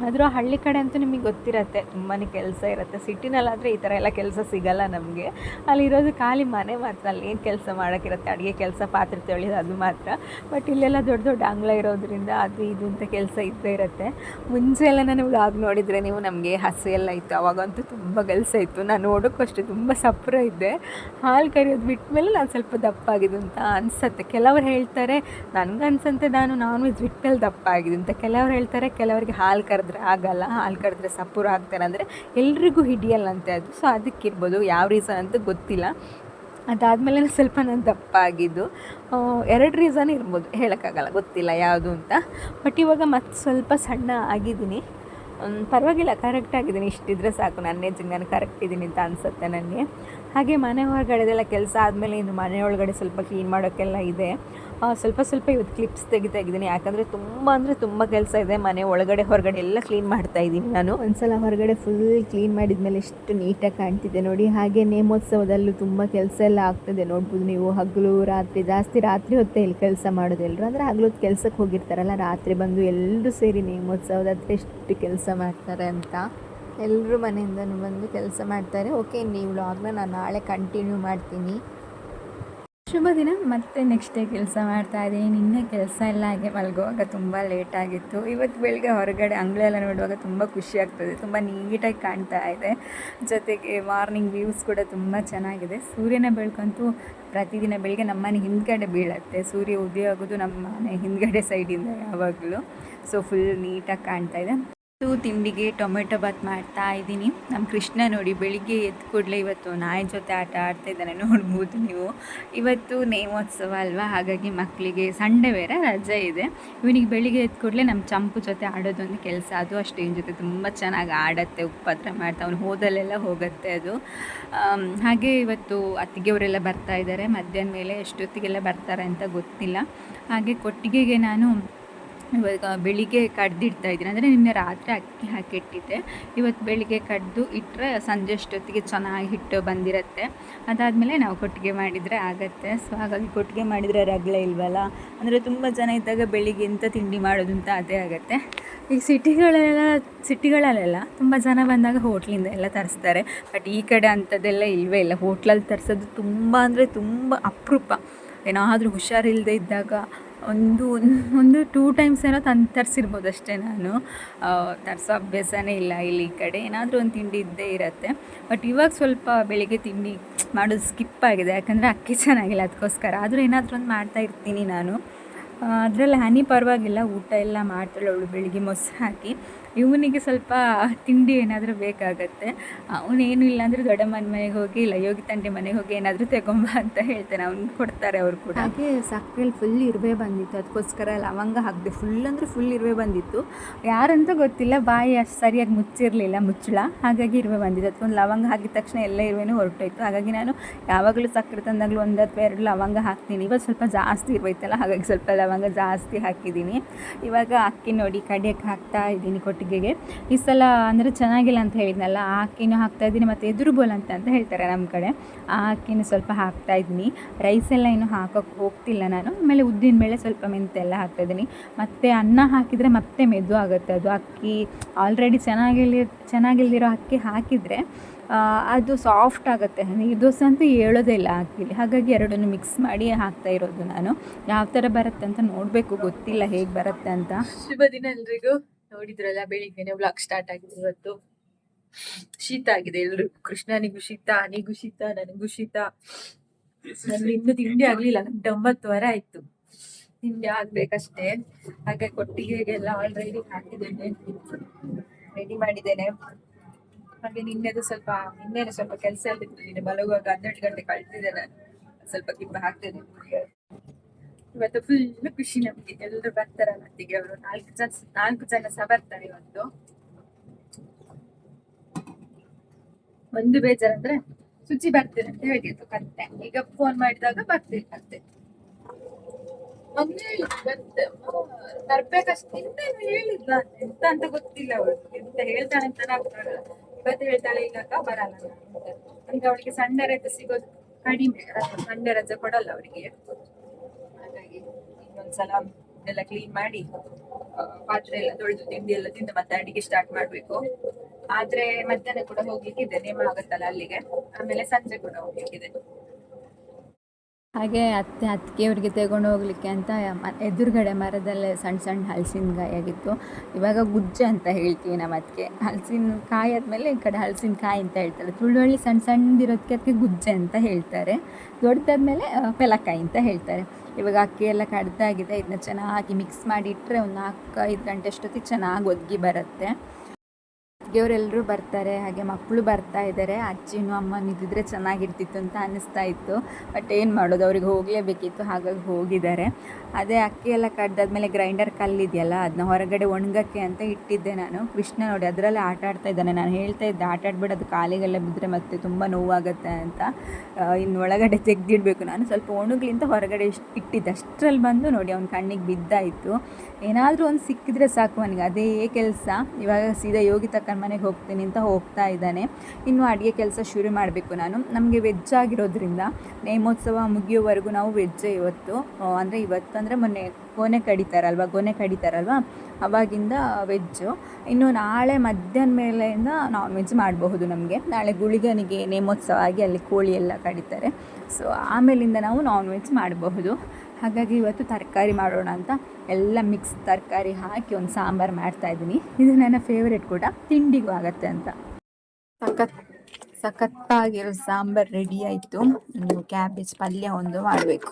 ಆದರೂ ಹಳ್ಳಿ ಕಡೆ ಅಂತೂ ನಿಮಗೆ ಗೊತ್ತಿರತ್ತೆ ತುಂಬಾ ಕೆಲಸ ಇರುತ್ತೆ. ಸಿಟಿನಲ್ಲಾದರೆ ಈ ಥರ ಎಲ್ಲ ಕೆಲಸ ಸಿಗಲ್ಲ ನಮಗೆ. ಅಲ್ಲಿರೋದು ಖಾಲಿ ಮನೆ ಮಾತ್ರ, ಅಲ್ಲಿ ಏನು ಕೆಲಸ ಮಾಡೋಕ್ಕಿರುತ್ತೆ? ಅಡುಗೆ ಕೆಲಸ, ಪಾತ್ರೆ ತೊಳೆಯೋದು ಅದು ಮಾತ್ರ. ಬಟ್ ಇಲ್ಲೆಲ್ಲ ದೊಡ್ಡ ದೊಡ್ಡ ಅಂಗಳ ಇರೋದ್ರಿಂದ ಅದು ಇದು ಅಂತ ಕೆಲಸ ಇದ್ದೇ ಇರುತ್ತೆ. ಮುಂಚೆ ಎಲ್ಲ ನಾನು ವ್ಲಾಗ್ ನೋಡಿದರೆ ನೀವು ನಮಗೆ ಹಸು ಎಲ್ಲ ಇತ್ತು. ಅವಾಗಂತೂ ತುಂಬ ಕೆಲಸ ಇತ್ತು. ನಾನು ನೋಡೋಕ್ಕೂ ಅಷ್ಟೇ ತುಂಬ ಸಪ್ರ ಇದ್ದೆ. ಹಾಲು ಕರಿಯೋದು ಬಿಟ್ಟ ಮೇಲೆ ನಾನು ಸ್ವಲ್ಪ ದಪ್ಪ ಆಗಿದ್ದು ಅಂತ ಅನಿಸುತ್ತೆ. ಕೆಲವರು ಹೇಳ್ತಾರೆ ನನಗೆ ಅನ್ಸಂತೆ ನಾನು ನಾನ್ ವೆಜ್ ಬಿಟ್ಟಲ್ಲಿ ದಪ್ಪ ಆಗಿದೆ ಅಂತ. ಕೆಲವ್ರು ಹೇಳ್ತಾರೆ, ಕೆಲವರಿಗೆ ಹಾಲು ಕರೆದ್ರೆ ಆಗಲ್ಲ, ಹಾಲು ಕಡಿದ್ರೆ ಸಪೂರ ಆಗ್ತಾರೆ ಅಂದರೆ ಎಲ್ರಿಗೂ ಹಿಡಿಯಲ್ಲಂತೆ ಅದು. ಸೊ ಅದಕ್ಕಿರ್ಬೋದು ಯಾವ ರೀಸನ್ ಅಂತ ಗೊತ್ತಿಲ್ಲ. ಅದಾದಮೇಲೆ ಸ್ವಲ್ಪ ನಾನು ದಪ್ಪ ಆಗಿದ್ದು ಎರಡು ರೀಸನ್ ಇರ್ಬೋದು. ಹೇಳೋಕ್ಕಾಗಲ್ಲ, ಗೊತ್ತಿಲ್ಲ ಯಾವುದು ಅಂತ. ಬಟ್ ಇವಾಗ ಮತ್ತೆ ಸ್ವಲ್ಪ ಸಣ್ಣ ಆಗಿದ್ದೀನಿ. ಪರವಾಗಿಲ್ಲ ಕರೆಕ್ಟ್ ಆಗಿದ್ದೀನಿ. ಇಷ್ಟಿದ್ರೆ ಸಾಕು, ನನ್ನ ಏಜಿಗೆ ನಾನು ಕರೆಕ್ಟ್ ಇದ್ದೀನಿ ಅಂತ ಅನಿಸುತ್ತೆ ನನಗೆ ಹಾಗೆ ಮನೆ ಹೊರಗಡೆದೆಲ್ಲ ಕೆಲಸ ಆದಮೇಲೆ ಇನ್ನು ಮನೆ ಒಳಗಡೆ ಸ್ವಲ್ಪ ಕ್ಲೀನ್ ಮಾಡೋಕ್ಕೆಲ್ಲ ಇದೆ. ಸ್ವಲ್ಪ ಸ್ವಲ್ಪ ಇವತ್ತು ಕ್ಲಿಪ್ಸ್ ತೆಗಿತಾ ಇದ್ದೀನಿ. ಯಾಕಂದರೆ ತುಂಬ ಅಂದರೆ ತುಂಬ ಕೆಲಸ ಇದೆ. ಮನೆ ಒಳಗಡೆ, ಹೊರಗಡೆ ಎಲ್ಲ ಕ್ಲೀನ್ ಮಾಡ್ತಾ ಇದ್ದೀನಿ ನಾನು. ಒಂದ್ಸಲ ಹೊರಗಡೆ ಫುಲ್ ಕ್ಲೀನ್ ಮಾಡಿದ್ಮೇಲೆ ಎಷ್ಟು ನೀಟಾಗಿ ಕಾಣ್ತಿದೆ ನೋಡಿ. ಹಾಗೆ ನೇಮೋತ್ಸವದಲ್ಲೂ ತುಂಬ ಕೆಲಸ ಎಲ್ಲ ಆಗ್ತದೆ. ನೋಡ್ಬೋದು ನೀವು ಹಗಲು, ರಾತ್ರಿ, ಜಾಸ್ತಿ ರಾತ್ರಿ ಹೊತ್ತೇ ಇಲ್ಲಿ ಕೆಲಸ ಮಾಡೋದು ಎಲ್ಲರೂ ಅಂದರೆ ಹಗಲು ಕೆಲಸಕ್ಕೆ ಹೋಗಿರ್ತಾರಲ್ಲ, ರಾತ್ರಿ ಬಂದು ಎಲ್ಲರೂ ಸೇರಿ ನೇಮೋತ್ಸವದ ಹತ್ರ ಎಷ್ಟು ಕೆಲಸ ಮಾಡ್ತಾರೆ ಅಂತ ಎಲ್ಲರೂ ಮನೆಯಿಂದನೂ ಬಂದು ಕೆಲಸ ಮಾಡ್ತಾರೆ. ಓಕೆ ನೀವು ವ್ಲಾಗ್ನ ನಾನು ನಾಳೆ ಕಂಟಿನ್ಯೂ ಮಾಡ್ತೀನಿ. ಶುಭ ದಿನ. ಮತ್ತೆ ನೆಕ್ಸ್ಟ್ ಡೇ ಕೆಲಸ ಮಾಡ್ತಾ ಇದ್ದೀನಿ. ನಿನ್ನೆ ಕೆಲಸ ಎಲ್ಲ ಹಾಗೆ ಮಲಗುವಾಗ ತುಂಬ ಲೇಟ್ ಆಗಿತ್ತು. ಇವತ್ತು ಬೆಳಗ್ಗೆ ಹೊರಗಡೆ ಅಂಗಳೆಲ್ಲ ನೋಡುವಾಗ ತುಂಬ ಖುಷಿ ಆಗ್ತದೆ. ತುಂಬ ನೀಟಾಗಿ ಕಾಣ್ತಾ ಇದೆ. ಜೊತೆಗೆ ಮಾರ್ನಿಂಗ್ ವ್ಯೂಸ್ ಕೂಡ ತುಂಬ ಚೆನ್ನಾಗಿದೆ. ಸೂರ್ಯನ ಬೆಳಕಂತೂ ಪ್ರತಿದಿನ ಬೆಳಿಗ್ಗೆ ನಮ್ಮನೆ ಹಿಂದ್ಗಡೆ ಬೀಳತ್ತೆ. ಸೂರ್ಯ ಉದಯ ಆಗೋದು ನಮ್ಮ ಮನೆ ಹಿಂದ್ಗಡೆ ಸೈಡಿಂದ ಯಾವಾಗಲೂ. ಸೊ ಫುಲ್ ನೀಟಾಗಿ ಕಾಣ್ತಾ ಇದೆ. ಇವತ್ತು ತಿಂಡಿಗೆ ಟೊಮೆಟೊ ಬಾತ್ ಮಾಡ್ತಾ ಇದ್ದೀನಿ. ನಮ್ಮ ಕೃಷ್ಣ ನೋಡಿ ಬೆಳಿಗ್ಗೆ ಎದ್ದು ಕೂಡಲೇ ಇವತ್ತು ನಾಯಿ ಜೊತೆ ಆಟ ಆಡ್ತಾ ಇದ್ದಾನೆ. ನೋಡ್ಬೋದು ನೀವು. ಇವತ್ತು ನೇಮೋತ್ಸವ ಅಲ್ವಾ? ಹಾಗಾಗಿ ಮಕ್ಕಳಿಗೆ ಸಂಡೇ ಬೇರೆ, ರಜೆ ಇದೆ. ಇವನಿಗೆ ಬೆಳಿಗ್ಗೆ ಎದ್ದು ಕೂಡಲೇ ನಮ್ಮ ಚಂಪು ಜೊತೆ ಆಡೋದೊಂದು ಕೆಲಸ. ಅದು ಅಷ್ಟೇ, ಇವನ ಜೊತೆ ತುಂಬ ಚೆನ್ನಾಗಿ ಆಡತ್ತೆ ಉಪದ್ರ ಮಾಡ್ತಾ. ಅವ್ನು ಹೋದಲ್ಲೆಲ್ಲ ಹೋಗುತ್ತೆ ಅದು. ಹಾಗೆ ಇವತ್ತು ಅತ್ತಿಗೆಯವರೆಲ್ಲ ಬರ್ತಾ ಇದ್ದಾರೆ. ಮಧ್ಯಾಹ್ನ ಮೇಲೆ ಎಷ್ಟೊತ್ತಿಗೆಲ್ಲ ಬರ್ತಾರೆ ಅಂತ ಗೊತ್ತಿಲ್ಲ. ಹಾಗೆ ಕೊಟ್ಟಿಗೆಗೆ ನಾನು ಇವಾಗ ಬೆಳಿಗ್ಗೆ ಕಡ್ದಿಡ್ತಾ ಇದ್ದೀನಿ. ಅಂದರೆ ನಿನ್ನೆ ರಾತ್ರಿ ಅಕ್ಕಿ ಹಾಕಿಟ್ಟಿದ್ದೆ. ಇವತ್ತು ಬೆಳಿಗ್ಗೆ ಕಡ್ದು ಇಟ್ಟರೆ ಸಂಜೆ ಅಷ್ಟೊತ್ತಿಗೆ ಚೆನ್ನಾಗಿ ಹಿಟ್ಟು ಬಂದಿರುತ್ತೆ. ಅದಾದಮೇಲೆ ನಾವು ಕೊಟ್ಟಿಗೆ ಮಾಡಿದರೆ ಆಗತ್ತೆ. ಸೊ ಹಾಗಾಗಿ ಕೊಟ್ಟಿಗೆ ಮಾಡಿದರೆ ರಗಳೆ ಇಲ್ವಲ್ಲ? ಅಂದರೆ ತುಂಬ ಜನ ಇದ್ದಾಗ ಬೆಳಿಗ್ಗೆ ಎಂಥ ತಿಂಡಿ ಮಾಡೋದು ಅಂತ ಅದೇ ಆಗುತ್ತೆ. ಈ ಸಿಟಿಗಳೆಲ್ಲ ಸಿಟಿಗಳಲ್ಲೆಲ್ಲ ತುಂಬ ಜನ ಬಂದಾಗ ಹೋಟ್ಲಿಂದ ಎಲ್ಲ ತರಿಸ್ತಾರೆ. ಬಟ್ ಈ ಕಡೆ ಅಂಥದ್ದೆಲ್ಲ ಇಲ್ವೇ ಇಲ್ಲ. ಹೋಟ್ಲಲ್ಲಿ ತರಿಸೋದು ತುಂಬ ಅಂದರೆ ತುಂಬ ಅಪರೂಪ. ಏನಾದರೂ ಹುಷಾರಿಲ್ಲದೆ ಇದ್ದಾಗ ಒಂದು ಒಂದು ಟೂ ಟೈಮ್ಸ್ ಏನೋ ತಂದು ತರಿಸಿರ್ಬೋದು ಅಷ್ಟೇ ನಾನು. ತರಿಸೋ ಅಭ್ಯಾಸನೇ ಇಲ್ಲ ಇಲ್ಲಿ ಈ ಕಡೆ. ಏನಾದರೂ ಒಂದು ತಿಂಡಿ ಇದ್ದೇ ಇರುತ್ತೆ. ಬಟ್ ಇವಾಗ ಸ್ವಲ್ಪ ಬೆಳಿಗ್ಗೆ ತಿಂಡಿ ಮಾಡೋದು ಸ್ಕಿಪ್ ಆಗಿದೆ. ಯಾಕಂದರೆ ಅಕ್ಕಿ ಚೆನ್ನಾಗಿಲ್ಲ ಅದಕ್ಕೋಸ್ಕರ. ಆದರೂ ಏನಾದರೂ ಒಂದು ಮಾಡ್ತಾ ಇರ್ತೀನಿ ನಾನು. ಅದರಲ್ಲಿ ಹನಿ ಪರವಾಗಿಲ್ಲ. ಊಟ ಎಲ್ಲ ಮಾಡ್ತಾಳೆ ಅವಳು ಬೆಳಿಗ್ಗೆ ಮೊಸರು ಹಾಕಿ. ಇವನಿಗೆ ಸ್ವಲ್ಪ ತಿಂಡಿ ಏನಾದರೂ ಬೇಕಾಗತ್ತೆ. ಅವನೇನು ಇಲ್ಲ ಅಂದರೆ ದೊಡ್ಡಮ್ಮನ ಮನೆಗೆ ಹೋಗಿ, ಇಲ್ಲ, ಯೋಗಿ ತಂಟೆ ಮನೆಗೆ ಹೋಗಿ ಏನಾದರೂ ತಗೊಂಬ ಅಂತ ಹೇಳ್ತಾನೆ. ಅವ್ನು ಕೊಡ್ತಾರೆ ಅವ್ರು ಕೂಡ. ಹಾಗೆ ಸಕ್ಕರೆಯಲ್ಲಿ ಫುಲ್ ಇರುವೆ ಬಂದಿತ್ತು. ಅದಕ್ಕೋಸ್ಕರ ಲವಂಗ ಹಾಕಿದೆ. ಫುಲ್ ಅಂದರೆ ಫುಲ್ ಇರುವೆ ಬಂದಿತ್ತು. ಯಾರಂತೂ ಗೊತ್ತಿಲ್ಲ. ಬಾಯಿ ಅಷ್ಟು ಸರಿಯಾಗಿ ಮುಚ್ಚಿರಲಿಲ್ಲ, ಮುಚ್ಚಳ. ಹಾಗಾಗಿ ಇರುವೆ ಬಂದಿತ್ತು. ಅದಕ್ಕೊಂದು ಲವಂಗ ಹಾಕಿದ ತಕ್ಷಣ ಎಲ್ಲ ಇರುವೆನೂ ಹೊರಟೋಯ್ತು. ಹಾಗಾಗಿ ನಾನು ಯಾವಾಗಲೂ ಸಕ್ಕರೆ ತಂದಾಗಲೂ ಒಂದು ಅಥವಾ ಎರಡು ಲವಂಗ ಹಾಕ್ತೀನಿ. ಇವತ್ತು ಸ್ವಲ್ಪ ಜಾಸ್ತಿ ಇರುವೈತಲ್ಲ, ಹಾಗಾಗಿ ಸ್ವಲ್ಪ ಲವಂಗ ಜಾಸ್ತಿ ಹಾಕಿದ್ದೀನಿ. ಇವಾಗ ಅಕ್ಕಿ ನೋಡಿ, ಕಡಿಯಕ್ಕೆ ಹಾಕ್ತಾ ಇದ್ದೀನಿ ಕೊಟ್ಟಿಗೆಗೆ ಈ ಸಲ ಅಂದರೆ ಚೆನ್ನಾಗಿಲ್ಲ ಅಂತ ಹೇಳಿದ್ನಲ್ಲ, ಆ ಅಕ್ಕಿನೂ ಹಾಕ್ತಾ ಇದ್ದೀನಿ ಮತ್ತು ಎದುರು ಬೋಲ್ ಅಂತ ಹೇಳ್ತಾರೆ ನಮ್ಮ ಕಡೆ. ಆ ಅಕ್ಕಿನೂ ಸ್ವಲ್ಪ ಹಾಕ್ತಾ ಇದ್ದೀನಿ. ರೈಸ್ ಎಲ್ಲ ಇನ್ನು ಹಾಕೋಕ್ಕೆ ಹೋಗ್ತಿಲ್ಲ ನಾನು. ಆಮೇಲೆ ಉದ್ದಿನ ಮೇಲೆ ಸ್ವಲ್ಪ ಮೆಂತೆ ಎಲ್ಲ ಹಾಕ್ತಾ ಇದ್ದೀನಿ. ಮತ್ತು ಅನ್ನ ಹಾಕಿದರೆ ಮತ್ತೆ ಮೆದು ಆಗುತ್ತೆ. ಅದು ಅಕ್ಕಿ ಆಲ್ರೆಡಿ ಚೆನ್ನಾಗಿಲ್ಲಿ ಚೆನ್ನಾಗಿಲ್ದಿರೋ ಅಕ್ಕಿ ಹಾಕಿದರೆ ಅದು ಸಾಫ್ಟ್ ಆಗುತ್ತೆ. ನೀರು ದೋಸೆ ಅಂತೂ ಹೇಳೋದೇ ಇಲ್ಲ ಅಕ್ಕಿಲಿ. ಹಾಗಾಗಿ ಎರಡನ್ನು ಮಿಕ್ಸ್ ಮಾಡಿ ಹಾಕ್ತಾ ಇರೋದು ನಾನು. ಯಾವ ಥರ ಬರುತ್ತೆ ಅಂತ ನೋಡಬೇಕು. ಗೊತ್ತಿಲ್ಲ ಹೇಗೆ ಬರುತ್ತೆ ಅಂತ. ಶುಭ ದಿನ ಎಲ್ರಿಗೂ. ನೋಡಿದ್ರಲ್ಲ, ಬೆಳಿಗ್ಗೆನೆ ಬ್ಲಾಗ್ ಸ್ಟಾರ್ಟ್ ಆಗಿದೆ ಇವತ್ತು. ಶೀತ ಆಗಿದೆ ಎಲ್ರಿಗೂ ಕೃಷ್ಣನಿಗೂ ಶೀತ ಅನಿಗೂ ಶೀತ, ನನಗೂ ಶೀತ. ನನ್ಗೆ ಇನ್ನೂ ತಿಂಡಿ ಆಗ್ಲಿಲ್ಲ ಗಂಟೆ ಒಂಬತ್ತುವರೆ ಆಯ್ತು. ತಿಂಡಿ ಆಗ್ಬೇಕಷ್ಟೇ. ಹಾಗೆ ಕೊಟ್ಟಿಗೆಗೆಲ್ಲ ಆಲ್ರೆಡಿ ಹಾಕಿದ್ದೇನೆ. ರೆಡಿ ಮಾಡಿದ್ದೇನೆ. ಹಾಗೆ ನಿನ್ನೆದು ಸ್ವಲ್ಪ, ನಿನ್ನೆನೂ ಸ್ವಲ್ಪ ಕೆಲಸ ಎಲ್ಲ ಇತ್ತು. ನಿನ್ನೆ ಮಲಗುವಾಗ ಹನ್ನೆರಡು ಗಂಟೆ ಕಳ್ತಿದ್ದೆ ನಾನು. ಸ್ವಲ್ಪ ಕಿಪ್ಪ ಹಾಕ್ತೇನೆ ಇವತ್ತು ಫುಲ್ ಖುಷಿ ನಮ್ಗೆ. ಎಲ್ಲರೂ ಬರ್ತಾರಲ್ಲ ಅತ್ತಿಗೆ ಅವರು. ನಾಲ್ಕು ಜನ ನಾಲ್ಕು ಜನ ಸಹ ಬರ್ತಾರೆ ಇವತ್ತು. ಒಂದು ಬೇಜಾರಂದ್ರೆ ಶುಚಿ ಬರ್ತೇನೆ ಅಂತ ಹೇಳಿದ್ರು ಕತ್ತೆ ಈಗ ಫೋನ್ ಮಾಡಿದಾಗ ಬರ್ತೀನಿ ಮತ್ತೆ ಮೊನ್ನೆ ಹೇಳಿದ್ ಬರ್ಬೇಕಷ್ಟೇ ಎಂತ ಅಂತ ಗೊತ್ತಿಲ್ಲ ಅವಳು. ಎಂತ ಹೇಳ್ತಾಳೆ ಅಂತ ಇವತ್ತು ಹೇಳ್ತಾಳೆ ಈಗ ಬರಲ್ಲ ಅಂತ. ಈಗ ಅವಳಿಗೆ ಸಣ್ಣ ರಜೆ ಸಿಗೋದು ಕಡಿಮೆ. ಸಂಡೆ ರಜೆ ಕೊಡಲ್ಲ ಅವರಿಗೆ ಇನ್ನೊಂದ್ಸಲ ಎಲ್ಲ ಕ್ಲೀನ್ ಮಾಡಿ, ಪಾತ್ರೆ ಎಲ್ಲ ತೊಳೆದು ತಿಂಡಿ ಎಲ್ಲ ತಿಂದು ಮತ್ತೆ ಅಡಿಗೆ ಸ್ಟಾರ್ಟ್ ಮಾಡ್ಬೇಕು. ಆದ್ರೆ ಮಧ್ಯಾಹ್ನ ಕೂಡ ಹೋಗ್ಲಿಕ್ಕಿದೆ, ನೇಮ ಆಗುತ್ತಲ್ಲ ಅಲ್ಲಿಗೆ. ಆಮೇಲೆ ಸಂಜೆ ಕೂಡ ಹೋಗ್ಲಿಕ್ಕಿದೆ. ಹಾಗೆ ಅತ್ತೆ ಅತ್ತಿಗೆಯವ್ರಿಗೆ ತಗೊಂಡು ಹೋಗ್ಲಿಕ್ಕೆ ಅಂತ ಎದುರುಗಡೆ ಮರದಲ್ಲೇ ಸಣ್ಣ ಸಣ್ಣ ಹಲಸಿನಕಾಯಿ ಆಗಿತ್ತು. ಇವಾಗ ಗುಜ್ಜೆ ಅಂತ ಹೇಳ್ತೀವಿ ನಮ್ಮ ಅತ್ತಿಗೆ ಹಲಸಿನ ಕಾಯಿ ಆದಮೇಲೆ ಈ ಕಡೆ ಹಲಸಿನಕಾಯಿ ಅಂತ ಹೇಳ್ತಾರೆ. ತುಳುವಳ್ಳಿ ಸಣ್ಣ ಸಣ್ಣದಿರೋದಕ್ಕೆ ಅದಕ್ಕೆ ಗುಜ್ಜೆ ಅಂತ ಹೇಳ್ತಾರೆ. ದೊಡ್ಡದಾದ್ಮೇಲೆ ಪೆಲಕಾಯಿ ಅಂತ ಹೇಳ್ತಾರೆ. ಇವಾಗ ಅಕ್ಕಿ ಎಲ್ಲ ಕಡ್ದಾಗಿದೆ. ಇದನ್ನ ಚೆನ್ನಾಗಿ ಮಿಕ್ಸ್ ಮಾಡಿ ಇಟ್ಟರೆ ಒಂದು ನಾಲ್ಕು ಐದು ಗಂಟೆ ಅಷ್ಟೊತ್ತಿಗೆ ಚೆನ್ನಾಗಿ ಒದಗಿ ಬರುತ್ತೆ. ಅತ್ತಿಗೆಯವರೆಲ್ಲರೂ ಬರ್ತಾರೆ, ಹಾಗೆ ಮಕ್ಕಳು ಬರ್ತಾ ಇದ್ದಾರೆ ಅಜ್ಜಿನೂ ಅಮ್ಮನೂ ಇದ್ದಿದ್ರೆ ಚೆನ್ನಾಗಿರ್ತಿತ್ತು ಅಂತ ಅನ್ನಿಸ್ತಾ ಇತ್ತು. ಬಟ್ ಏನು ಮಾಡೋದು, ಅವ್ರಿಗೆ ಹೋಗಲೇಬೇಕಿತ್ತು, ಹಾಗಾಗಿ ಹೋಗಿದ್ದಾರೆ. ಅದೇ ಅಕ್ಕಿ ಎಲ್ಲ ಕಡ್ದಾದ್ಮೇಲೆ ಗ್ರೈಂಡರ್ ಕಲ್ಲಿದೆಯಲ್ಲ ಅದನ್ನ ಹೊರಗಡೆ ಒಣಗಕ್ಕೆ ಅಂತ ಇಟ್ಟಿದ್ದೆ ನಾನು. ಕೃಷ್ಣ ನೋಡಿ, ಅದರಲ್ಲೇ ಆಟ ಆಡ್ತಾ ಇದ್ದಾನೆ. ನಾನು ಹೇಳ್ತಾ ಇದ್ದೆ, ಆಟ ಆಡ್ಬೇಡ, ಅದು ಕಾಲಿಗೆಲ್ಲ ಬಿದ್ದರೆ ಮತ್ತೆ ತುಂಬ ನೋವಾಗುತ್ತೆ ಅಂತ. ಇನ್ನು ಒಳಗಡೆ ತೆಗೆದಿಡಬೇಕು. ನಾನು ಸ್ವಲ್ಪ ಒಣಗ್ಲಿಂತ ಹೊರಗಡೆ ಇಟ್ಟಿದ್ದೆ. ಅಷ್ಟರಲ್ಲಿ ಬಂದು ನೋಡಿ, ಅವ್ನ ಕಣ್ಣಿಗೆ ಬಿದ್ದಾಯಿತು. ಏನಾದರೂ ಒಂದು ಸಿಕ್ಕಿದ್ರೆ ಸಾಕು ನನಗೆ ಅದೇ ಕೆಲಸ. ಇವಾಗ ಸೀದಾ ಯೋಗಿ ತಕ್ಕನ ಮನೆಗೆ ಹೋಗ್ತೀನಿ ಅಂತ ಹೋಗ್ತಾ ಇದ್ದಾನೆ. ಇನ್ನು ಅಡುಗೆ ಕೆಲಸ ಶುರು ಮಾಡಬೇಕು ನಾನು. ನಮಗೆ ವೆಜ್ ಆಗಿರೋದ್ರಿಂದ ನೇಮೋತ್ಸವ ಮುಗಿಯೋವರೆಗೂ ನಾವು ವೆಜ್ಜೇ ಇವತ್ತು. ಅಂದರೆ ಇವತ್ತು ಅಂದರೆ ಮೊನ್ನೆ ಗೊನೆ ಕಡಿತಾರಲ್ವ ಗೊನೆ ಕಡಿತಾರಲ್ವ? ಅವಾಗಿಂದ ವೆಜ್ಜು ಇನ್ನು ನಾಳೆ ಮಧ್ಯಾಹ್ನ ಮೇಲೆಯಿಂದ ನಾನ್ ವೆಜ್ ಮಾಡಬಹುದು ನಮಗೆ. ನಾಳೆ ಗುಳಿಗನಿಗೆ ನೇಮೋತ್ಸವ ಆಗಿ ಅಲ್ಲಿ ಕೋಳಿ ಎಲ್ಲ ಕಡಿತಾರೆ. ಸೊ ಆಮೇಲಿಂದ ನಾವು ನಾನ್ ವೆಜ್ ಮಾಡಬಹುದು. ಹಾಗಾಗಿ ಇವತ್ತು ತರಕಾರಿ ಮಾಡೋಣ ಅಂತ ಎಲ್ಲ ಮಿಕ್ಸ್ ತರಕಾರಿ ಹಾಕಿ ಒಂದು ಸಾಂಬಾರು ಮಾಡ್ತಾಯಿದ್ದೀನಿ ಇದು ನನ್ನ ಫೇವ್ರೆಟ್ ಕೂಡ, ತಿಂಡಿಗೂ ಆಗತ್ತೆ ಅಂತ. ಸಖತ್, ಸಖತ್ತಾಗಿರೋ ಸಾಂಬಾರು ರೆಡಿ ಆಯಿತು. ಕ್ಯಾಬೇಜ್ ಪಲ್ಯ ಒಂದು ಮಾಡಬೇಕು.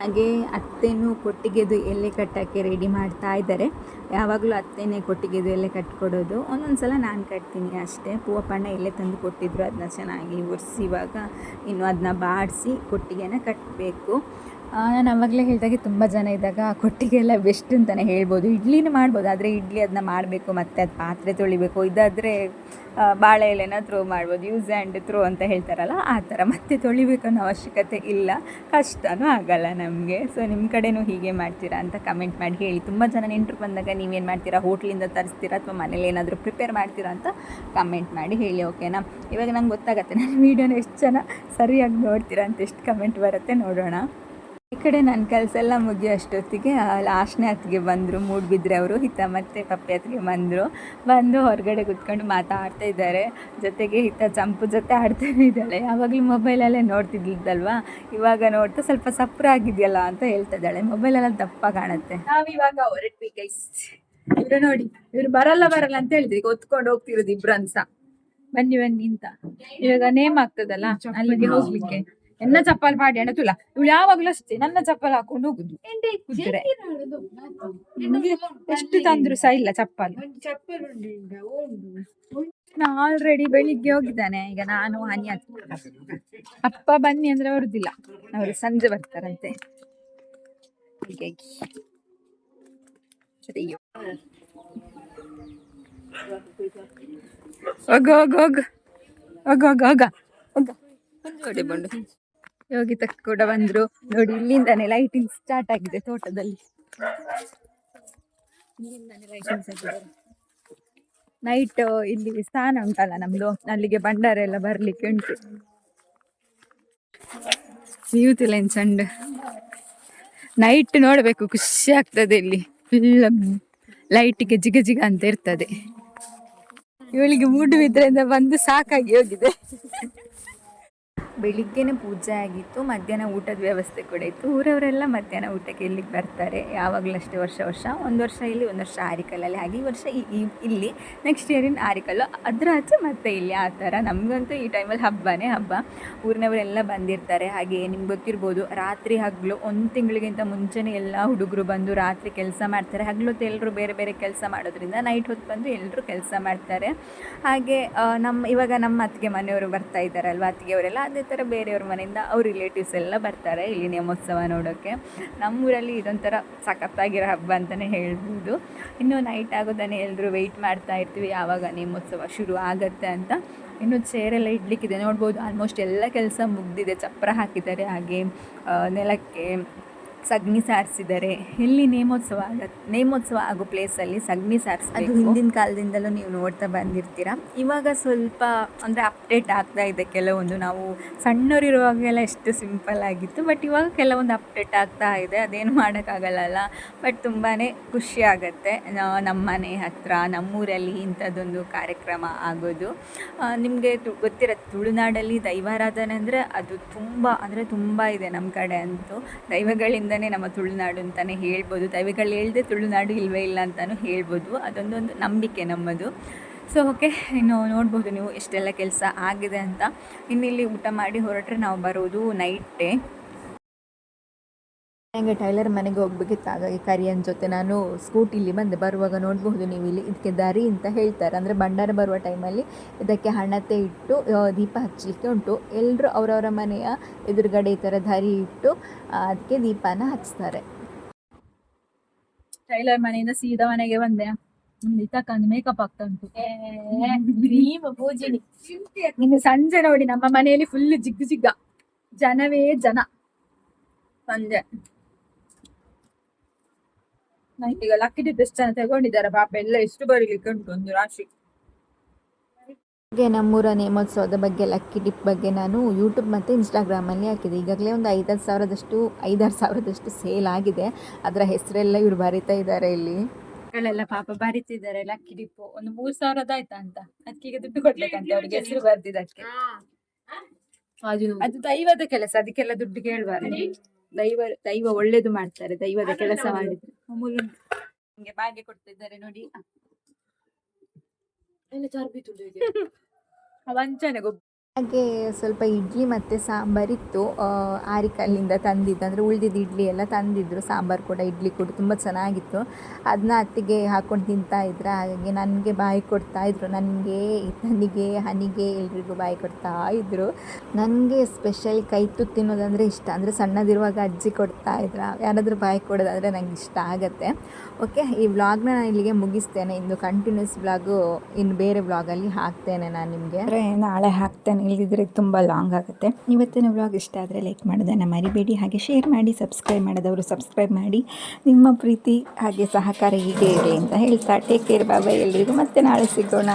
ಹಾಗೆ ಅತ್ತೆನೂ ಕೊಟ್ಟಿಗೆದು ಎಲೆ ಕಟ್ಟೋಕ್ಕೆ ರೆಡಿ ಮಾಡ್ತಾ ಇದ್ದಾರೆ. ಯಾವಾಗಲೂ ಅತ್ತೆನೇ ಕೊಟ್ಟಿಗೆದು ಎಲೆ ಕಟ್ಕೊಡೋದು. ಒಂದೊಂದು ಸಲ ನಾನು ಕಟ್ತೀನಿ ಅಷ್ಟೇ. ಪೂವಪ್ಪಣ್ಣ ಎಲೆ ತಂದು ಕೊಟ್ಟಿದ್ರು ಅದನ್ನ ಚೆನ್ನಾಗಿ ಒರೆಸಿ ಇವಾಗ ಇನ್ನು ಅದನ್ನ ಬಾಡಿಸಿ ಕೊಟ್ಟಿಗೆನ ಕಟ್ಟಬೇಕು ನಾನು ಆವಾಗಲೇ ಹೇಳಿದಾಗೆ ತುಂಬ ಜನ ಇದ್ದಾಗ ಕೊಟ್ಟಿಗೆ ಎಲ್ಲ ಬೆಸ್ಟ್ ಅಂತಲೇ ಹೇಳ್ಬೋದು. ಇಡ್ಲಿನೂ ಮಾಡ್ಬೋದು. ಆದರೆ ಇಡ್ಲಿ ಅದನ್ನ ಮಾಡಬೇಕು, ಮತ್ತು ಅದು ಪಾತ್ರೆ ತೊಳಿಬೇಕು, ಇದಾದರೆ ಬಾಳೆ ಎಲೆನ ಥ್ರೋ ಮಾಡ್ಬೋದು ಯೂಸ್ ಆ್ಯಂಡ್ ಥ್ರೋ ಅಂತ ಹೇಳ್ತಾರಲ್ಲ, ಆ ಥರ. ಮತ್ತೆ ತೊಳಿಬೇಕನ್ನೋ ಅವಶ್ಯಕತೆ ಇಲ್ಲ. ಕಷ್ಟನೂ ಆಗಲ್ಲ ನಮಗೆ. ಸೊ ನಿಮ್ಮ ಕಡೆನೂ ಹೀಗೆ ಮಾಡ್ತೀರಾ ಅಂತ ಕಮೆಂಟ್ ಮಾಡಿ ಹೇಳಿ. ತುಂಬ ಜನ ನೆಂಟರು ಬಂದಾಗ ನೀವೇನು ಮಾಡ್ತೀರಾ? ಹೋಟ್ಲಿಂದ ತರಿಸ್ತೀರಾ? ಅಥವಾ ಮನೇಲಿ ಏನಾದರೂ ಪ್ರಿಪೇರ್ ಮಾಡ್ತೀರಾ ಅಂತ ಕಮೆಂಟ್ ಮಾಡಿ ಹೇಳಿ ಓಕೆನಾ ಇವಾಗ ನಂಗೆ ಗೊತ್ತಾಗತ್ತೆ. ನನ್ನ ವೀಡಿಯೋನ ಎಷ್ಟು ಜನ ಸರಿಯಾಗಿ ನೋಡ್ತೀರಾ ಅಂತ ಎಷ್ಟು ಕಮೆಂಟ್ ಬರುತ್ತೆ ನೋಡೋಣ. ಈ ಕಡೆ ನನ್ನ ಕೆಲಸ ಎಲ್ಲ ಮುಗಿಯೋ ಅಷ್ಟೊತ್ತಿಗೆ ಲಾಸ್ಟ್ನೇ ಹತ್ತಿಗೆ ಬಂದರು ಮೂಡ್ಬಿದ್ರೆ ಅವರು, ಹಿತ ಮತ್ತು ಪಪ್ಪಿ ಹತ್ತಿಗೆ ಬಂದರು. ಬಂದು ಹೊರಗಡೆ ಕುತ್ಕೊಂಡು ಮಾತಾಡ್ತಾ ಇದ್ದಾರೆ. ಜೊತೆಗೆ ಹಿತ ಚಂಪು ಜೊತೆ ಆಡ್ತಾನೆ ಇದ್ದಾಳೆ. ಯಾವಾಗಲೂ ಮೊಬೈಲಲ್ಲೇ ನೋಡ್ತಿದ್ದಿದ್ದಲ್ವಾ? ಇವಾಗ ನೋಡ್ತಾ ಸ್ವಲ್ಪ ಸಪ್ರ ಆಗಿದೆಯಲ್ಲ ಅಂತ ಹೇಳ್ತಾ ಇದ್ದಾಳೆ. ಮೊಬೈಲೆಲ್ಲ ದಪ್ಪ ಕಾಣುತ್ತೆ. ನಾವಿವಾಗ ಹೊರಟ್ವಿ ಗೈಸ್ ಇವರು ನೋಡಿ, ಇವ್ರು ಬರಲ್ಲ ಬರಲ್ಲ ಅಂತ ಹೇಳಿದ್ರು ಈಗ ಒತ್ಕೊಂಡು ಹೋಗ್ತಿರೋದು ಇಬ್ರು ಅನ್ಸ ಬನ್ನಿ ಬನ್ನಿ ಅಂತ. ಇವಾಗ ನೇಮ್ ಆಗ್ತದಲ್ಲ? ಅಲ್ಲಿಗೆ ಹೋಗ್ಲಿಕ್ಕೆ. ಎನ್ನ ಚಪ್ಪಲ್ ಪಾಡಿ ಅಣ್ಣ ತುಲ. ಇವಳು ಯಾವಾಗ್ಲೂ ಅಷ್ಟೇ ನನ್ನ ಚಪ್ಪಲ್ ಹಾಕೊಂಡು ಹೋಗುದು. ನಿಮ್ಗೆ ಎಷ್ಟು ತಂದ್ರು ಸಹ ಇಲ್ಲ ಚಪ್ಪಲ್ ಆಲ್ರೆಡಿ ಬೆಳಿಗ್ಗೆ ಹೋಗಿದ್ದಾನೆ. ಈಗ ನಾನು ಹನಿ ಅಪ್ಪ ಬನ್ನಿ ಅಂದ್ರೆ ಬರುದಿಲ್ಲ. ಅವರು ಸಂಜೆ ಬರ್ತಾರಂತೆ. ಸರಿ ಹೋಗ ಹೋಗ ಹೋಗ. ಹೋಗ ಹೋಗ ಹೋಗ. ಹೋಗ. ಬಂಡು. ಯೋಗಿತ ಕೂಡ ಬಂದ್ರು. ನೋಡಿ, ಇಲ್ಲಿಂದಾನೆ ಲೈಟಿಂಗ್ ಸ್ಟಾರ್ಟ್ ಆಗಿದೆ ತೋಟದಲ್ಲಿ. ನೈಟ್ ಇಲ್ಲಿ ಸ್ಥಾನ ಉಂಟಲ್ಲ ನಮ್ದು. ಅಲ್ಲಿಗೆ ಭಂಡಾರ ಎಲ್ಲ ಬರ್ಲಿಕ್ಕೆ ಉಂಟು. ಯೂತ್ ಲೈನ್ ಚಂಡ ನೈಟ್ ನೋಡಬೇಕು, ಖುಷಿ ಆಗ್ತದೆ ಇಲ್ಲಿ. ಫುಲ್ ಲೈಟಿಗೆ ಜಿಗ ಜಿಗ ಅಂತ ಇರ್ತದೆ. ಇವಳಿಗೆ ಮೂಡುಬಿದ್ರೆಯಿಂದ ಬಂದು ಸಾಕಾಗಿ ಹೋಗಿದೆ. ಬೆಳಿಗ್ಗೆನೇ ಪೂಜೆ ಆಗಿತ್ತು, ಮಧ್ಯಾಹ್ನ ಊಟದ ವ್ಯವಸ್ಥೆ ಕೂಡ ಇತ್ತು. ಊರವರೆಲ್ಲ ಮಧ್ಯಾಹ್ನ ಊಟಕ್ಕೆ ಇಲ್ಲಿಗೆ ಬರ್ತಾರೆ? ಯಾವಾಗಲೂ ಅಷ್ಟೇ ವರ್ಷ ವರ್ಷ. ಒಂದು ವರ್ಷ ಇಲ್ಲಿ, ಒಂದು ವರ್ಷ ಆರಿಕಲ್ಲಲ್ಲಿ. ಹಾಗೆ ಈ ವರ್ಷ ಇಲ್ಲಿ ನೆಕ್ಸ್ಟ್ ಇಯರಿನ ಆರಿಕಲ್ಲು. ಅದರ ಆಚೆ ಮತ್ತೆ ಇಲ್ಲಿ ಆ ಥರ. ನಮಗಂತೂ ಈ ಟೈಮಲ್ಲಿ ಹಬ್ಬನೇ ಹಬ್ಬ. ಊರಿನವರೆಲ್ಲ ಬಂದಿರ್ತಾರೆ. ಹಾಗೆ ನಿಮ್ಗೆ ಗೊತ್ತಿರ್ಬೋದು, ರಾತ್ರಿ ಹಗಲು ಒಂದು ತಿಂಗಳಿಗಿಂತ ಮುಂಚೆನೇ ಎಲ್ಲ ಹುಡುಗರು ಬಂದು ರಾತ್ರಿ ಕೆಲಸ ಮಾಡ್ತಾರೆ. ಹಗಲೊತ್ತು ಎಲ್ಲರೂ ಬೇರೆ ಬೇರೆ ಕೆಲಸ ಮಾಡೋದ್ರಿಂದ ನೈಟ್ ಹೊತ್ತು ಬಂದು ಎಲ್ಲರೂ ಕೆಲಸ ಮಾಡ್ತಾರೆ. ಹಾಗೆ ನಮ್ಮ ಇವಾಗ ನಮ್ಮ ಅತ್ತಿಗೆ ಮನೆಯವರು ಬರ್ತಾ ಇದ್ದಾರಲ್ವ, ಅತ್ತಿಗೆಯವರೆಲ್ಲ, ಅದೇ ಥರ ಬೇರೆಯವ್ರ ಮನೆಯಿಂದ ಅವ್ರ ರಿಲೇಟಿವ್ಸ್ ಎಲ್ಲ ಬರ್ತಾರೆ ಇಲ್ಲಿ ನೇಮೋತ್ಸವ ನೋಡೋಕ್ಕೆ ನಮ್ಮೂರಲ್ಲಿ ಇದೊಂಥರ ಸಖತ್ತಾಗಿರೋ ಹಬ್ಬ ಅಂತಲೇ ಹೇಳ್ಬೋದು. ಇನ್ನು ನೈಟ್ ಆಗೋದನ್ನೇ ಎಲ್ಲರೂ ವೆಯ್ಟ್ ಮಾಡ್ತಾ ಇರ್ತೀವಿ. ಯಾವಾಗ ನೇಮೋತ್ಸವ ಶುರು ಆಗುತ್ತೆ ಅಂತ. ಇನ್ನು ಚೇರೆಲ್ಲ ಇಡ್ಲಿಕ್ಕಿದೆ. ನೋಡ್ಬೋದು ಆಲ್ಮೋಸ್ಟ್ ಎಲ್ಲ ಕೆಲಸ ಮುಗ್ದಿದೆ. ಚಪ್ಪರ ಹಾಕಿದ್ದಾರೆ ಹಾಗೆ ನೆಲಕ್ಕೆ ಸಗಣಿ ಸಾರಿಸಿದ್ದಾರೆ ಎಲ್ಲಿ ನೇಮೋತ್ಸವ ಆಗ ನೇಮೋತ್ಸವ ಆಗೋ ಪ್ಲೇಸಲ್ಲಿ ಸಗಣಿ ಸಾರಿಸಿ ಅದು ಹಿಂದಿನ ಕಾಲದಿಂದಲೂ ನೀವು ನೋಡ್ತಾ ಬಂದಿರ್ತೀರ? ಇವಾಗ ಸ್ವಲ್ಪ ಅಂದರೆ ಅಪ್ಡೇಟ್ ಆಗ್ತಾ ಇದೆ ಕೆಲವೊಂದು. ನಾವು ಸಣ್ಣವರಿರುವಾಗೆಲ್ಲ ಎಷ್ಟು ಸಿಂಪಲ್ ಆಗಿತ್ತು ಬಟ್ ಇವಾಗ ಕೆಲವೊಂದು ಅಪ್ಡೇಟ್ ಆಗ್ತಾ ಇದೆ. ಅದೇನು ಮಾಡೋಕ್ಕಾಗಲ್ಲ ಬಟ್ ತುಂಬಾ ಖುಷಿ ಆಗುತ್ತೆ. ನಮ್ಮ ಮನೆ ಹತ್ರ ನಮ್ಮೂರಲ್ಲಿ ಇಂಥದ್ದೊಂದು ಕಾರ್ಯಕ್ರಮ ಆಗೋದು. ನಿಮಗೆ ಗೊತ್ತಿರ ತುಳುನಾಡಲ್ಲಿ ದೈವಾರಾಧನೆ ಅಂದರೆ ಅದು ತುಂಬ ಅಂದರೆ ತುಂಬ ಇದೆ ನಮ್ಮ ಕಡೆ ಅಂತೂ. ದೈವಗಳಿಂದನೇ ನಮ್ಮ ತುಳುನಾಡು ಅಂತಲೇ ಹೇಳ್ಬೋದು. ದೈವಿಗಳು ಹೇಳ್ದೆ ತುಳುನಾಡು ಇಲ್ವೇ ಇಲ್ಲ ಅಂತಲೂ ಹೇಳ್ಬೋದು. ಅದೊಂದೊಂದು ನಂಬಿಕೆ ನಮ್ಮದು. ಸೊ ಓಕೆ ಇನ್ನು ನೋಡ್ಬೋದು ನೀವು ಎಷ್ಟೆಲ್ಲ ಕೆಲಸ ಆಗಿದೆ ಅಂತ. ಇನ್ನಿಲ್ಲಿ ಊಟ ಮಾಡಿ ಹೊರಟ್ರೆ ನಾವು ಬರೋದು ನೈಟೇ ನನಗೆ ಟೈಲರ್ ಮನೆಗೆ ಹೋಗ್ಬೇಕಿತ್ತು. ಹಾಗಾಗಿ ಕರಿಯನ್ ಜೊತೆ ನಾನು ಸ್ಕೂಟಿಲಿ ಬಂದೆ. ಬರುವಾಗ ನೋಡಬಹುದು ನೀವು ಇಲ್ಲಿ ಇದಕ್ಕೆ ದರಿ ಅಂತ ಹೇಳ್ತಾರೆ. ಅಂದರೆ ಭಂಡಾರ ಬರುವ ಟೈಮಲ್ಲಿ ಇದಕ್ಕೆ ಹಣತೆ ಇಟ್ಟು ದೀಪ ಹಚ್ಚಲಿಕ್ಕೆ ಉಂಟು. ಎಲ್ಲರೂ ಅವರವರ ಮನೆಯ ಎದುರುಗಡೆ ಈ ಥರ ದಾರಿ ಇಟ್ಟು ಅದಕ್ಕೆ ದೀಪನ ಹಚ್ತಾರೆ. ಟೈಲರ್ ಮನೆಯಿಂದ ಸೀದಾ ಮನೆಗೆ ಬಂದೆ. ಮೇಕಪ್ ಆಗ್ತಾ ಉಂಟು. ಇನ್ನು ಸಂಜೆ ನೋಡಿ ನಮ್ಮ ಮನೆಯಲ್ಲಿ ಫುಲ್ ಜಿಗ್ಗು ಜಿಗ್ಗ. ಜನವೇ ಜನ. ಸಂಜೆ ಈಗ ಲಕ್ಕಿ ಡಿಪ್ ಎಷ್ಟು ಜನ ತಗೊಂಡಿದ್ದಾರೆ. ಪಾಪ ಎಲ್ಲ ಎಷ್ಟು ಬರೀಲಿಕ್ಕೆ ಉಂಟು ಒಂದು ರಾಶಿ. ಹಾಗೆ ನಮ್ಮೂರ ನೇಮೋತ್ಸವದ ಬಗ್ಗೆ ಲಕ್ಕಿ ಡಿಪ್ ಬಗ್ಗೆ ನಾನು ಯೂಟ್ಯೂಬ್ ಮತ್ತು ಇನ್ಸ್ಟಾಗ್ರಾಮಲ್ಲಿ ಹಾಕಿದೆ. ಈಗಾಗಲೇ ಒಂದು ಐದಾರು ಸಾವಿರದಷ್ಟು ಐದಾರು ಸಾವಿರದಷ್ಟು ಸೇಲ್ ಆಗಿದೆ. ಅದರ ಹೆಸರೆಲ್ಲ ಇವರು ಬರಿತಾ ಇದ್ದಾರೆ ಇಲ್ಲಿ. ಮಕ್ಕಳೆಲ್ಲ ಪಾಪ ಬರಿತಿದ್ದಾರೆ ಲಕ್ಕಿ ಡಿಪ್ಪು ಒಂದು ಮೂರು ಸಾವಿರದ ಆಯ್ತಾ ಅಂತ? ಅದಕ್ಕೆ ಈಗ ದುಡ್ಡು ಕೊಡ್ಬೇಕಂತೆ ಅವ್ರಿಗೆ. ಹೆಸರು ಬರ್ದಿದ್ದಕ್ಕೆ. ಅದು ದೈವದ ಕೆಲಸ ಅದಕ್ಕೆಲ್ಲ ದುಡ್ಡು ಕೇಳಬಾರ್ದು. ದೈವ ದೈವ ಒಳ್ಳೇದು ಮಾಡ್ತಾರೆ ದೈವದ ಕೆಲಸ ಮಾಡಿದ್ರೆ. ಅಮೂಲ್ಯ ಹಿಂಗೆ ಬಾಗೆ ಕೊಡ್ತಿದ್ದಾರೆ ನೋಡಿ. [laughs] ವಂಚನೆ ಗೊಬ್ಬ ಹಾಗೆ ಸ್ವಲ್ಪ ಇಡ್ಲಿ ಮತ್ತು ಸಾಂಬಾರಿತ್ತು ಆರಿಕಲ್ಲಿಂದ ತಂದಿದ್ದು, ಅಂದರೆ ಉಳಿದಿದ್ದು ಇಡ್ಲಿ ಎಲ್ಲ ತಂದಿದ್ರು. ಸಾಂಬಾರು ಕೂಡ ಇಡ್ಲಿ ಕೂಡ ತುಂಬ ಚೆನ್ನಾಗಿತ್ತು. ಅದನ್ನ ಅತ್ತಿಗೆ ಹಾಕ್ಕೊಂಡು ತಿಂತಾ ಇದ್ರು. ಹಾಗಾಗಿ ನನಗೆ ಬಾಯಿ ಕೊಡ್ತಾ ಇದ್ರು. ನನಗೆ ನನಗೆ, ಹನಿಗೆ ಎಲ್ರಿಗೂ ಬಾಯಿ ಕೊಡ್ತಾ ಇದ್ದರು ನನಗೆ ಸ್ಪೆಷಲಿ ಕೈ ತುತ್ತು ತಿನ್ನೋದಂದರೆ ಇಷ್ಟ. ಅಂದರೆ ಸಣ್ಣದಿರುವಾಗ ಅಜ್ಜಿ ಕೊಡ್ತಾ ಇದ್ರು. ಯಾರಾದರೂ ಬಾಯಿ ಕೊಡೋದಾದರೆ ನನಗೆ ಇಷ್ಟ ಆಗುತ್ತೆ. ಓಕೆ ಈ ವ್ಲಾಗ್ನ ನಾನು ಇಲ್ಲಿಗೆ ಮುಗಿಸ್ತೇನೆ. ಇನ್ನು ಕಂಟಿನ್ಯೂಸ್ ವ್ಲಾಗು ಇನ್ನು ಬೇರೆ ವ್ಲಾಗಲ್ಲಿ ಹಾಕ್ತೇನೆ ನಾನು ನಿಮಗೆ. ನಾಳೆ ಹಾಕ್ತೇನೆ. ಇಲ್ಲದಿದ್ದರೆ ತುಂಬ ಲಾಂಗ್ ಆಗುತ್ತೆ. ಇವತ್ತಿನ ವ್ಲಾಗ್ ಇಷ್ಟ ಆದರೆ ಲೈಕ್ ಮಾಡೋದನ್ನು ಮರಿಬೇಡಿ. ಹಾಗೆ ಶೇರ್ ಮಾಡಿ ಸಬ್ಸ್ಕ್ರೈಬ್ ಮಾಡೋದವರು ಸಬ್ಸ್ಕ್ರೈಬ್ ಮಾಡಿ. ನಿಮ್ಮ ಪ್ರೀತಿ ಹಾಗೆ ಸಹಕಾರ ಹೀಗೆ ಇರಲಿ ಅಂತ ಹೇಳ್ತಾ. ಟೇಕ್ ಕೇರ್ ಬಾಬಾ ಎಲ್ರಿಗೂ. ಮತ್ತೆ ನಾಳೆ ಸಿಗೋಣ.